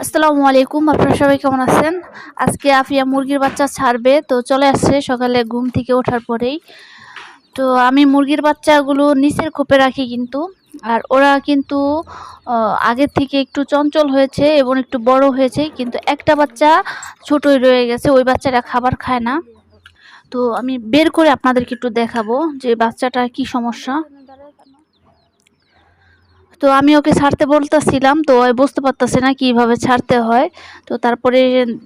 আসসালামু আলাইকুম, আপনারা সবাই কেমন আছেন? আজকে আফিয়া মুরগির বাচ্চা ছাড়বে, তো চলে আসছে সকালে ঘুম থেকে ওঠার পরেই। তো আমি মুরগির বাচ্চাগুলো নিচের খোপে রাখি কিন্তু, আর ওরা কিন্তু আগের থেকে একটু চঞ্চল হয়েছে এবং একটু বড় হয়েছে, কিন্তু একটা বাচ্চা ছোটই রয়ে গেছে, ওই বাচ্চাটা খাবার খায় না। তো আমি বের করে আপনাদেরকে একটু দেখাবো যে বাচ্চাটা কি সমস্যা। তো আমি ওকে ছাড়তে বলতেছিলাম, তো ও বুঝতে পারতেছে না কীভাবে ছাড়তে হয়। তো তারপরে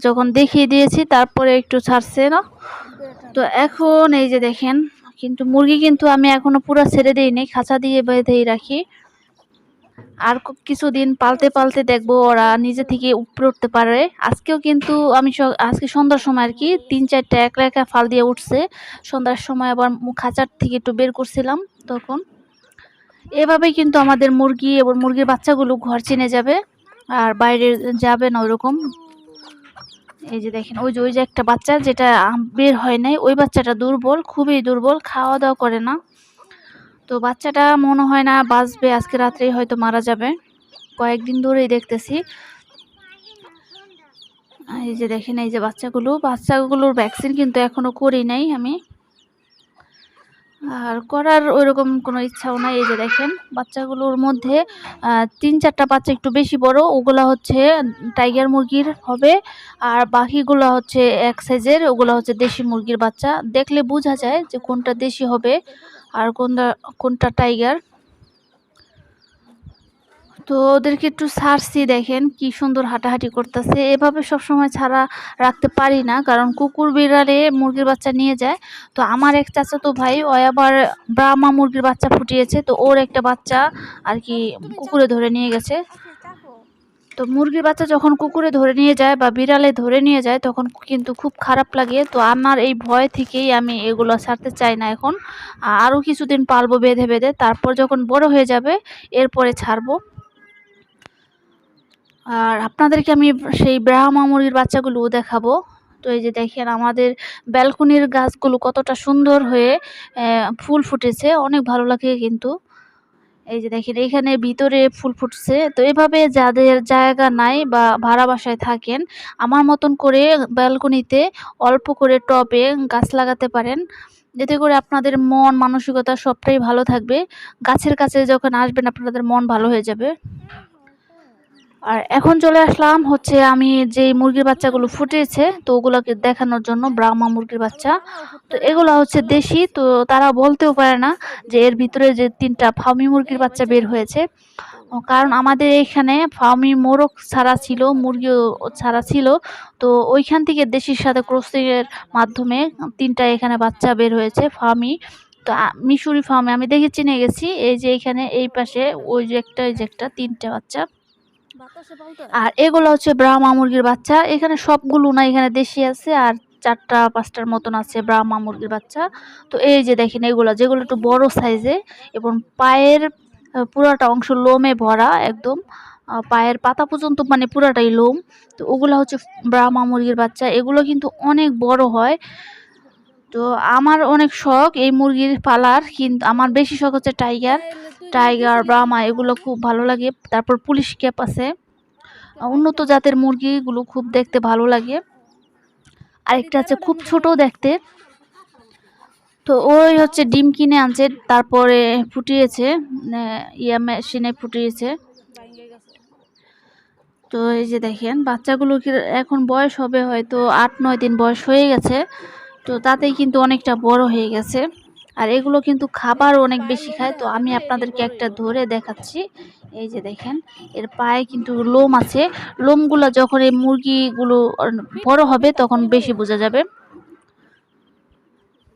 যখন দেখিয়ে দিয়েছি, তারপরে একটু ছাড়ছে না। তো এখন এই যে দেখেন, কিন্তু মুরগি কিন্তু আমি এখনও পুরো ছেড়ে দিইনি, খাঁচা দিয়ে বেঁধেই রাখি। আর কিছুদিন পালতে পালতে দেখব ওরা নিজে থেকে উপরে উঠতে পারে। আজকেও কিন্তু আমি আজকে সন্ধ্যার সময় আর কি তিন চারটা এক একা ফাল দিয়ে উঠছে। সন্ধ্যার সময় আবার খাঁচার থেকে একটু বের করছিলাম তখন। এভাবেই কিন্তু আমাদের মুরগি এবং মুরগির বাচ্চাগুলো ঘর চিনে যাবে, আর বাইরে যাবে না ওইরকম এই যে দেখেন, ওই যে ওই যে একটা বাচ্চা যেটা বের হয় নাই, ওই বাচ্চাটা দুর্বল, খুবই দুর্বল খাওয়া দাওয়া করে না। তো বাচ্চাটা মনে হয় না বাঁচবে, আজকে রাত্রেই হয়তো মারা যাবে। কয়েকদিন ধরেই দেখতেছি। এই যে দেখেন, এই যে বাচ্চাগুলো, বাচ্চাগুলোর ভ্যাকসিন কিন্তু এখনও করি নাই আমি। আর করার ওইরকম কোনো ইচ্ছাও নাই এই যে দেখেন। বাচ্চাগুলোর মধ্যে তিন চারটা বাচ্চা একটু বেশি বড়, ওগুলা হচ্ছে টাইগার মুরগির হবে। আর বাকিগুলো হচ্ছে এক সাইজের, ওগুলো হচ্ছে দেশি মুরগির বাচ্চা। দেখলে বোঝা যায় যে কোনটা দেশি হবে আর কোনটা কোনটা টাইগার। তো ওদেরকে একটু ছাড়ছি দেখেন কি সুন্দর হাঁটাহাঁটি করতেছে। এভাবে সব সময় ছাড়া রাখতে পারি না, কারণ কুকুর বিড়ালে মুরগির বাচ্চা নিয়ে যায়। তো আমার এক চাচা তো ভাই, ও আবার ব্রাহ্মা মুরগির বাচ্চা ফুটিয়েছে, তো ওর একটা বাচ্চা আর কি কুকুরে ধরে নিয়ে গেছে। তো মুরগির বাচ্চা যখন কুকুরে ধরে নিয়ে যায় বা বিড়ালে ধরে নিয়ে যায়, তখন কিন্তু খুব খারাপ লাগে। তো আমার এই ভয় থেকেই আমি এগুলো ছাড়তে চাই না এখন। আরও কিছুদিন পালবো বেঁধে বেঁধে, তারপর যখন বড় হয়ে যাবে, এরপরে ছাড়বো। আর আপনাদেরকে আমি সেই ব্রাহ্মা মুরগির বাচ্চাগুলোও দেখাবো। তো এই যে দেখেন আমাদের ব্যালকনির গাছগুলো কতটা সুন্দর হয়ে ফুল ফুটেছে। অনেক ভালো লাগে কিন্তু। এই যে দেখেন এখানে ভিতরে ফুল ফুটছে। তো এভাবে যাদের জায়গা নাই বা ভাড়া বাসায় থাকেন, আমার মতন করে ব্যালকনিতে অল্প করে টবে গাছ লাগাতে পারেন। এতে করে আপনাদের মন, মানসিকতা সবটাই ভালো থাকবে। গাছের কাছে যখন আসবেন, আপনাদের মন ভালো হয়ে যাবে। আর এখন চলে আসলাম হচ্ছে আমি যেই মুরগির বাচ্চাগুলো ফুটেছে, তো ওগুলোকে দেখানোর জন্য ব্রাহ্মা মুরগির বাচ্চা। তো এগুলো হচ্ছে দেশি, তো তারা বলতেও পারে না যে এর ভিতরে যে তিনটা ফার্মি মুরগির বাচ্চা বের হয়েছে। কারণ আমাদের এখানে ফার্মি মোরগ ছাড়া ছিল, মুরগিও ছাড়া ছিল। তো ওইখান থেকে দেশির সাথে ক্রসিংয়ের মাধ্যমে তিনটা এখানে বাচ্চা বের হয়েছে ফার্মি তো মিশরি ফার্মে আমি দেখে চিনে গেছি, এই যে এখানে এই পাশে ওই যে একটা ওই যে একটা, তিনটা বাচ্চা। আর এগুলো হচ্ছে ব্রাহ্মা মুরগির বাচ্চা। এখানে সবগুলো না এখানে দেশি আছে আর চারটা, পাঁচটার মতন আছে ব্রাহ্মা মুরগির বাচ্চা। তো এই যে দেখেন এগুলো, যেগুলো একটু বড় সাইজে এবং পায়ের পুরাটা অংশ লোমে ভরা একদম। পায়ের পাতা পর্যন্ত মানে পুরাটাই লোম। তো ওগুলো হচ্ছে ব্রাহ্মা মুরগির বাচ্চা। এগুলো কিন্তু অনেক বড় হয়। তো আমার অনেক শখ এই মুরগির পালার, কিন্তু আমার বেশি শখ হচ্ছে টাইগার। টাইগার, ব্রাহ্মা, এগুলো খুব ভালো লাগে। তারপর পুলিশ ক্যাপ আছে। উন্নত জাতের মুরগিগুলো খুব দেখতে ভালো লাগে। আরেকটা আছে খুব ছোট দেখতে। তো ওই হচ্ছে ডিম কিনে আনছে, তারপরে ফুটিয়েছে ইয়া মেশিনে ফুটিয়েছে। তো এই যে দেখেন, বাচ্চাগুলো এখন বয়স হবে হয়তো আট নয় দিন বয়স হয়ে গেছে। তো তাতেই কিন্তু অনেকটা বড় হয়ে গেছে। আর এগুলো কিন্তু খাবার অনেক বেশি খায়। তো আমি আপনাদেরকে একটা ধরে দেখাচ্ছি। এই যে দেখেন, এর পায়ে কিন্তু লোম আছে। লোমগুলো যখন এই মুরগিগুলো বড় হবে তখন বেশি বোঝা যাবে।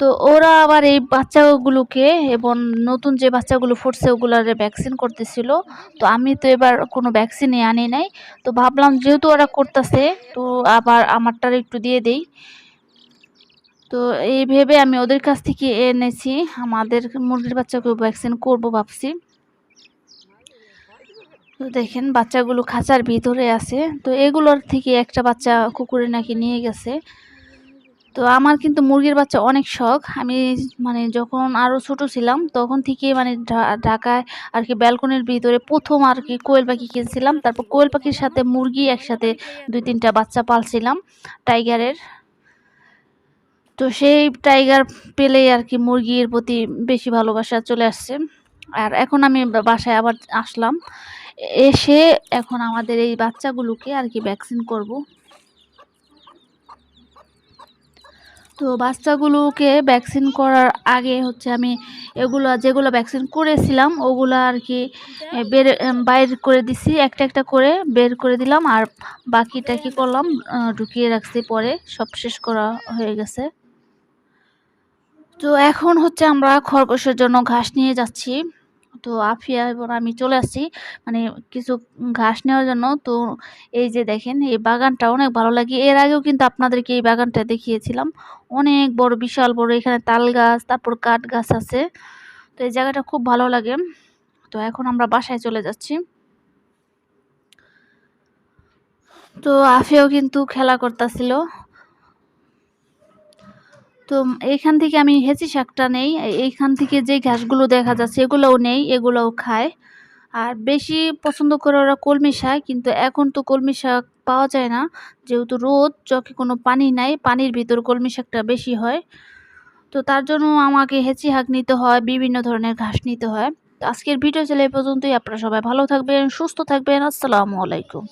তো ওরা আবার এই বাচ্চাগুলোকে এবং নতুন যে বাচ্চাগুলো ফুটছে ওগুলার ভ্যাকসিন করতেছিল। তো আমি তো এবার কোনো ভ্যাকসিনে আনি নাই। তো ভাবলাম যেহেতু ওরা করতেছে, তো আবার আমারটার একটু দিয়ে দেই। তো এই ভেবে আমি ওদের কাছ থেকে এনেছি। আমাদের মুরগির বাচ্চাকেও ভ্যাকসিন করব ভাবছি। তো দেখেন, বাচ্চাগুলো খাঁচার ভিতরে আছে। তো এগুলোর থেকে একটা বাচ্চা কুকুরে নাকি নিয়ে গেছে। তো আমার কিন্তু মুরগির বাচ্চা অনেক শখ। আমি মানে যখন আরও ছোট ছিলাম, তখন থেকে মানে ঢাকায় আর কি ব্যালকনির ভিতরে প্রথম আর কি কোয়েল পাখি কিনছিলাম। তারপর কোয়েল পাখির সাথে মুরগি একসাথে দুই তিনটা বাচ্চা পালছিলাম। টাইগারের। তো সেই টাইগার পেলেই আর কি মুরগির প্রতি বেশি ভালোবাসা চলে আসছে। আর এখন আমি বাসায় আবার আসলাম। এসে এখন আমাদের এই বাচ্চাগুলোকে আর কি ভ্যাকসিন করব। তো বাচ্চাগুলোকে ভ্যাকসিন করার আগে হচ্ছে আমি এগুলো যেগুলো ভ্যাকসিন করেছিলাম, ওগুলো আর কি বের, বাইর করে দিছি, একটা একটা করে বের করে দিলাম। আর বাকিটা কি করলাম ঢুকিয়ে রাখছি পরে। সব শেষ করা হয়ে গেছে। তো এখন হচ্ছে আমরা খরগোশের জন্য ঘাস নিয়ে যাচ্ছি। তো আফিয়া এবং আমি চলে আসছি মানে কিছু ঘাস নেওয়ার জন্য। তো এই যে দেখেন, এই বাগানটা অনেক ভালো লাগে। এর আগেও কিন্তু আপনাদেরকে এই বাগানটা দেখিয়েছিলাম। অনেক বড়, বিশাল বড়, এখানে তাল গাছ, তারপর কাঠ গাছ আছে। তো এই জায়গাটা খুব ভালো লাগে। তো এখন আমরা বাসায় চলে যাচ্ছি। তো আফিয়াও কিন্তু খেলা করতেছিল। তো এইখান থেকে আমি হেঁচি শাকটা নেই। এইখান থেকে যে ঘাসগুলো দেখা যাচ্ছে, এগুলোও নেই, এগুলোও খায়। আর বেশি পছন্দ করে ওরা কলমি শাক, কিন্তু এখন তো কলমি শাক পাওয়া যায় না। যেহেতু রোদ চকে কোনো পানি নাই, পানির ভিতর কলমি শাকটা বেশি হয়। তো তার জন্য আমাকে হেঁচি শাক নিতে হয়, বিভিন্ন ধরনের ঘাস নিতে হয়। আজকের ভিডিও চলে এই পর্যন্তই। আপনারা সবাই ভালো থাকবেন, সুস্থ থাকবেন। আসসালামু আলাইকুম।